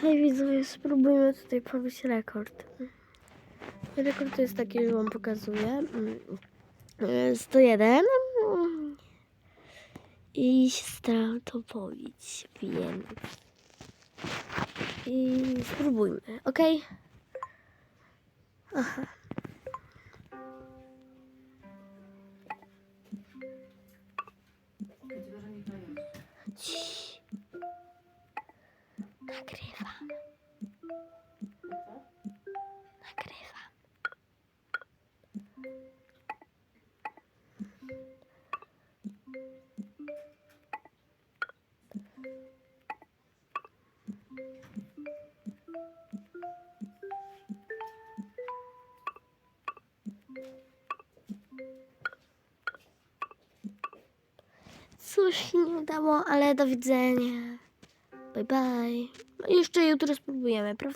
Hej widzowie, spróbujmy tutaj pobić rekord. Rekord jest taki, że wam pokazuję. Mm, e, 101. Mm. I się staram to pobić, wiem. I spróbujmy, ok? Aha. Cii. Nagrywam. Nagrywam. Cóż się nie udało, ale do widzenia. Bye bye. No jeszcze jutro spróbujemy, prawda?